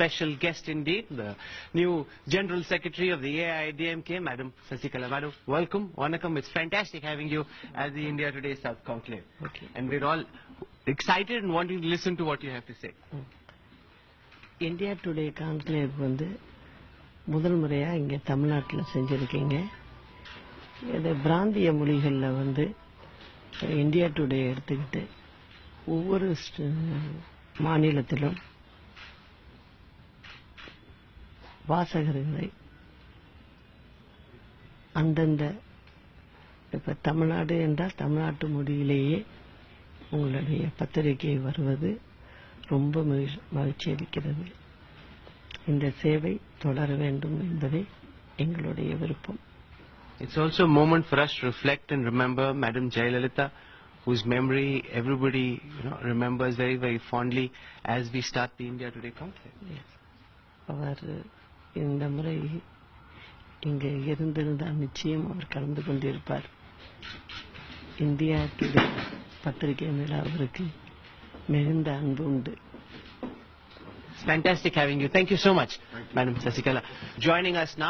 special guest indeed, the new General Secretary of the AIDMK, Madam Sasikala. Madam, welcome. Wanakam. It's fantastic having you at the India Today South Conclave. Okay. And we're all excited and wanting to listen to what you have to say. India today conclave வந்து முதல் முறையாக இங்கே தமிழ்நாட்டில் செஞ்சுருக்கீங்க இது பிராந்திய மொழிகளில் வந்து India today எடுத்துக்கிட்டு ஒவ்வொரு மாநிலத்திலும் வாசகர்களை அந்தந்த இப்போ தமிழ்நாடு என்றால் தமிழ்நாட்டு மொழியிலேயே உங்களுடைய பத்திரிகை வருவது ரொம்ப மகிழ்- மகிழ்ச்சி அளிக்கிறது இந்த சேவை தொடர வேண்டும் என்பதே எங்களுடைய விருப்பம் It's also a moment for us to reflect and remember Madam Jayalalitha, whose memory everybody you know, remembers very, very fondly as we start the India Today Conclave. அவர் இந்த முறை இங்கே இருந்திருந்தால் நிச்சயம் அவர் கலந்து கொண்டிருப்பார் இந்தியா டுடே பத்திரிகை மேல அவருக்கு மிகுந்த அன்பு உண்டு It's fantastic having you. Thank you so much, Madam Sasikala. Joining us now.